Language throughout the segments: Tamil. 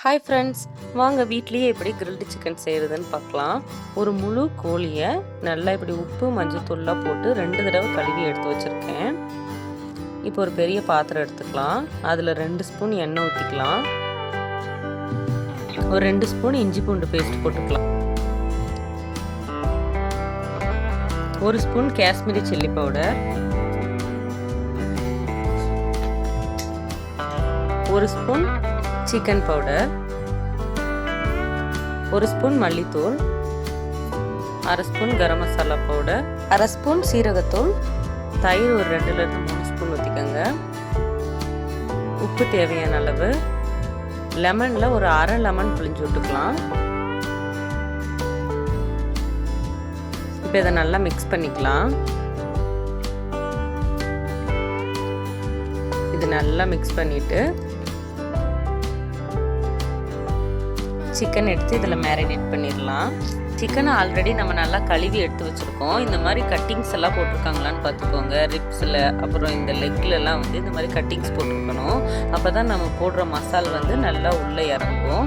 ஹாய் ஃப்ரெண்ட்ஸ் வாங்க வீட்லேயே எப்படி கிரில்டு சிக்கன் செய்கிறதுன்னு பார்க்கலாம். ஒரு முழு கோழியை நல்லா இப்படி உப்பு மஞ்சத்தூள்லாம் போட்டு ரெண்டு தடவை கழுவி எடுத்து வச்சுருக்கேன். இப்போ ஒரு பெரிய பாத்திரம் எடுத்துக்கலாம். அதில் ரெண்டு ஸ்பூன் எண்ணெய் ஊற்றிக்கலாம் ஒரு ரெண்டு ஸ்பூன் இஞ்சி பூண்டு பேஸ்ட் போட்டுக்கலாம். ஒரு ஸ்பூன் காஷ்மீரி சில்லி பவுடர். ஒரு ஸ்பூன் சிக்கன் பவுடர் ஒரு ஸ்பூன் மல்லித்தூள் அரை ஸ்பூன் கரம் மசாலா பவுடர் அரை ஸ்பூன் சீரகத்தூள். தயிர் ஒரு ரெண்டுலேருந்து மூணு ஸ்பூன் ஊற்றிக்கோங்க உப்பு தேவையான அளவு. லெமனில் ஒரு அரை லெமன் புளிஞ்சு விட்டுக்கலாம். இப்போ இதை நல்லா மிக்ஸ் பண்ணிக்கலாம். இது நல்லா மிக்ஸ் பண்ணிவிட்டு சிக்கன் எடுத்து இதில் மேரினேட் பண்ணிடலாம். சிக்கனை ஆல்ரெடி நம்ம நல்லா கழுவி எடுத்து வச்சுருக்கோம். இந்த மாதிரி கட்டிங்ஸ் எல்லாம் போட்டிருக்காங்களான்னு பார்த்துக்கோங்க. ரிப்ஸில் அப்புறம் இந்த லெக்லெலாம் வந்து இந்த மாதிரி கட்டிங்ஸ் போட்டிருக்கணும். அப்போ தான் நம்ம போடுற மசால் வந்து நல்லா உள்ளே இறங்கும்.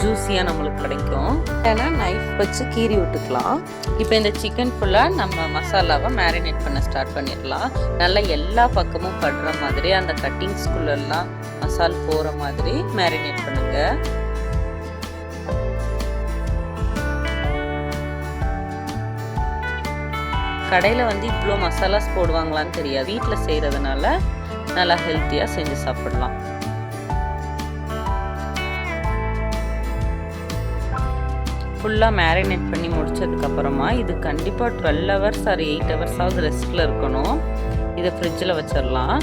ஜூஸியாக நம்மளுக்கு கிடைக்கும். ஏன்னா நைஃப் வச்சு கீறி விட்டுக்கலாம். இப்போ இந்த சிக்கன் ஃபுல்லாக நம்ம மசாலாவை மேரினேட் பண்ண ஸ்டார்ட் பண்ணிடலாம். நல்லா எல்லா பக்கமும் படுற மாதிரி அந்த கட்டிங்ஸ்குள்ளெல்லாம் மசால் போகிற மாதிரி மேரினேட் பண்ணுங்கள் கடையில் வந்து இவ்வளோ மசாலாஸ் போடுவாங்களான்னு தெரியாது வீட்டில் செய்கிறதுனால நல்லா ஹெல்த்தியாக செஞ்சு சாப்பிடலாம். ஃபுல்லாக மேரினேட் பண்ணி முடிச்சதுக்கப்புறமா இது கண்டிப்பாக டுவெல் ஹவர்ஸ் ஆர் எயிட் ஹவர்ஸாவது ரெஸ்ட்டில் இருக்கணும். இதை ஃப்ரிட்ஜில் வச்சிடலாம்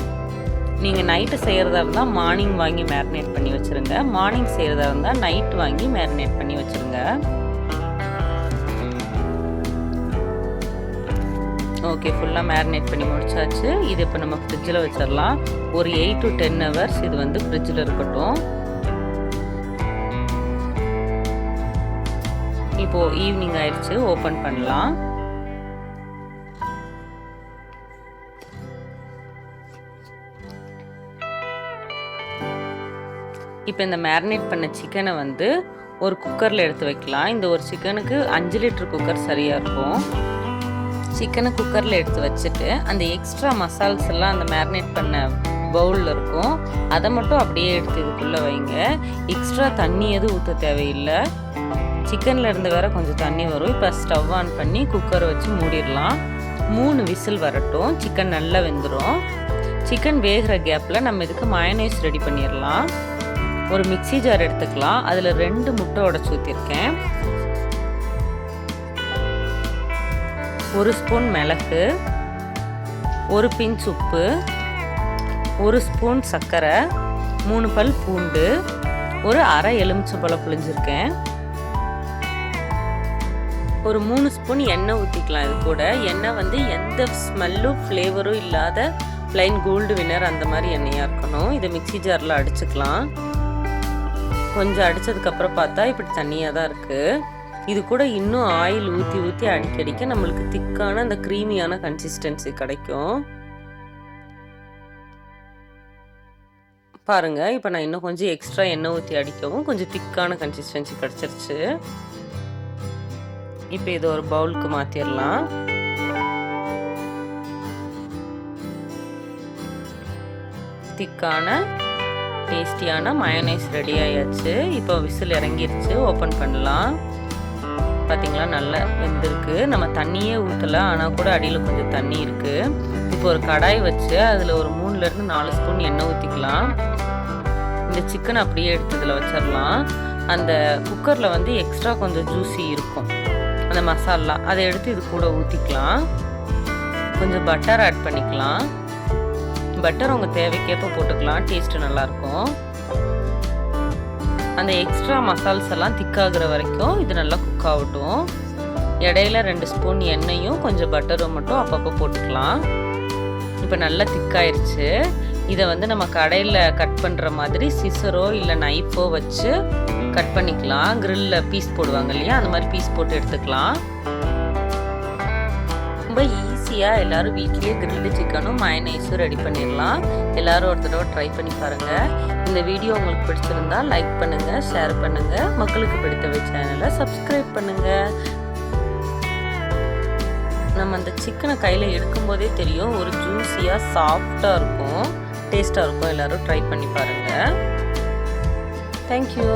நீங்கள் நைட்டு செய்கிறதா இருந்தால் மார்னிங் வாங்கி மேரினேட் பண்ணி வச்சுருங்க. மார்னிங் செய்கிறதா இருந்தால் நைட் வாங்கி மேரினேட் பண்ணி வச்சுருங்க. ஓகே ஃபுல்லாக மேரினேட் பண்ணி முடிச்சாச்சு. இது இப்போ நம்ம ஃப்ரிட்ஜில் வச்சிடலாம் ஒரு எயிட் டு டென் ஹவர்ஸ் இது வந்து ஃப்ரிட்ஜில் இருக்கட்டும். இப்போது ஈவினிங் ஆயிடுச்சு ஓப்பன் பண்ணலாம். இப்போ இந்த மேரினேட் பண்ண சிக்கனை வந்து ஒரு குக்கரில் எடுத்து வைக்கலாம். இந்த ஒரு சிக்கனுக்கு அஞ்சு லிட்டர் குக்கர் சரியாக இருக்கும். சிக்கனை குக்கரில் எடுத்து வச்சுட்டு அந்த எக்ஸ்ட்ரா மசால்ஸ் எல்லாம் அந்த மேரினேட் பண்ண பவுலில் இருக்கும். அதை மட்டும் அப்படியே எடுத்து இதுக்குள்ளே வைங்க. எக்ஸ்ட்ரா தண்ணி எதுவும் ஊற்ற தேவையில்லை. சிக்கனில் இருந்து வேற கொஞ்சம் தண்ணி வரும். இப்போ ஸ்டவ் ஆன் பண்ணி குக்கரை வச்சு மூடிடலாம். மூணு விசில் வரட்டும். சிக்கன் நல்லா வெந்துடும் சிக்கன் வேகிற கேப்பில் நம்ம இதுக்கு மயனைஸ் ரெடி பண்ணிடலாம். ஒரு மிக்சி ஜார் எடுத்துக்கலாம். அதில் ரெண்டு முட்டை உடச்சி ஊற்றிருக்கேன் ஒரு ஸ்பூன் மிளகு ஒரு பிஞ்ச் உப்பு ஒரு ஸ்பூன் சர்க்கரை மூணு பல் பூண்டு ஒரு அரை எலுமிச்சம்பழம் புளிஞ்சிருக்கேன் ஒரு மூணு ஸ்பூன் எண்ணெய் ஊற்றிக்கலாம் இது கூட. எண்ணெய் வந்து எந்த ஸ்மெல்லும் ஃப்ளேவரும் இல்லாத ப்ளைன் கோல்டு வினர் அந்த மாதிரி எண்ணெயாக இருக்கணும். இதை மிக்சி ஜாரில் அடிச்சுக்கலாம். கொஞ்சம் அடித்ததுக்கப்புறம் பார்த்தா இப்படி தண்ணியாக தான் இருக்குது இது கூட இன்னும் ஆயில் ஊற்றி ஊற்றி அடிக்கடிக்க நம்மளுக்கு திக்கான அந்த க்ரீமியான கன்சிஸ்டன்சி கிடைக்கும். பாருங்க இப்போ நான் இன்னும் கொஞ்சம் எக்ஸ்ட்ரா எண்ணெய் ஊற்றி அடிக்கவும் கொஞ்சம் திக்கான கன்சிஸ்டன்சி கிடச்சிருச்சு. இப்போ இதை ஒரு பவுலுக்கு மாற்றிடலாம் திக்கான டேஸ்டியான மயனைஸ் ரெடி ஆயாச்சு. இப்போ விசில் இறங்கிருச்சு. ஓப்பன் பண்ணலாம். பார்த்தீங்களா நல்லா வெந்திருக்கு. நம்ம தண்ணியே ஊற்றலை ஆனால் கூட அடியில் கொஞ்சம் தண்ணி இருக்குது இப்போ ஒரு கடாய் வச்சு அதில் ஒரு மூணுலேருந்து நாலு ஸ்பூன் எண்ணெய் ஊற்றிக்கலாம் இந்த சிக்கன் அப்படியே எடுத்து இதில் வச்சிடலாம் அந்த குக்கரில் வந்து எக்ஸ்ட்ரா கொஞ்சம் ஜூஸி இருக்கும். அந்த மசாலா அதை எடுத்து இது கூட ஊற்றிக்கலாம் கொஞ்சம் பட்டர் ஆட் பண்ணிக்கலாம். பட்டர் உங்கள் தேவைக்கேற்ப போட்டுக்கலாம் டேஸ்ட்டு நல்லாயிருக்கும் அந்த எக்ஸ்ட்ரா மசால்ஸ் எல்லாம் திக்காகிற வரைக்கும் இது நல்லா குக் ஆகட்டும். இடையில ரெண்டு ஸ்பூன் எண்ணெயும் கொஞ்சம் பட்டரும் மட்டும் அப்பப்போ போட்டுக்கலாம். இப்போ நல்லா திக்காயிருச்சு இதை வந்து நம்ம கடையில் கட் பண்ணுற மாதிரி சிசரோ இல்லை நைஃபோ வச்சு கட் பண்ணிக்கலாம். க்ரில்லில் பீஸ் போடுவாங்க இல்லையா? அந்த மாதிரி பீஸ் போட்டு எடுத்துக்கலாம். ரொம்ப ஈஸியாக எல்லாரும் வீட்லேயே கிரில்டு சிக்கனும் மயனைஸும் ரெடி பண்ணிடலாம். எல்லோரும் ஒரு தடவை ட்ரை பண்ணி பாருங்கள் இந்த வீடியோ உங்களுக்கு பிடிச்சிருந்தா லைக் பண்ணுங்கள் ஷேர் பண்ணுங்கள் மக்களுக்கு பிடித்தவை சேனலை சப்ஸ்கிரைப் பண்ணுங்கள் நம்ம அந்த சிக்கனை கையில் எடுக்கும்போதே தெரியும் ஒரு ஜூஸியாக சாஃப்டாக இருக்கும். டேஸ்ட்டாக இருக்கும். எல்லோரும் ட்ரை பண்ணி பாருங்கள் தேங்க்யூ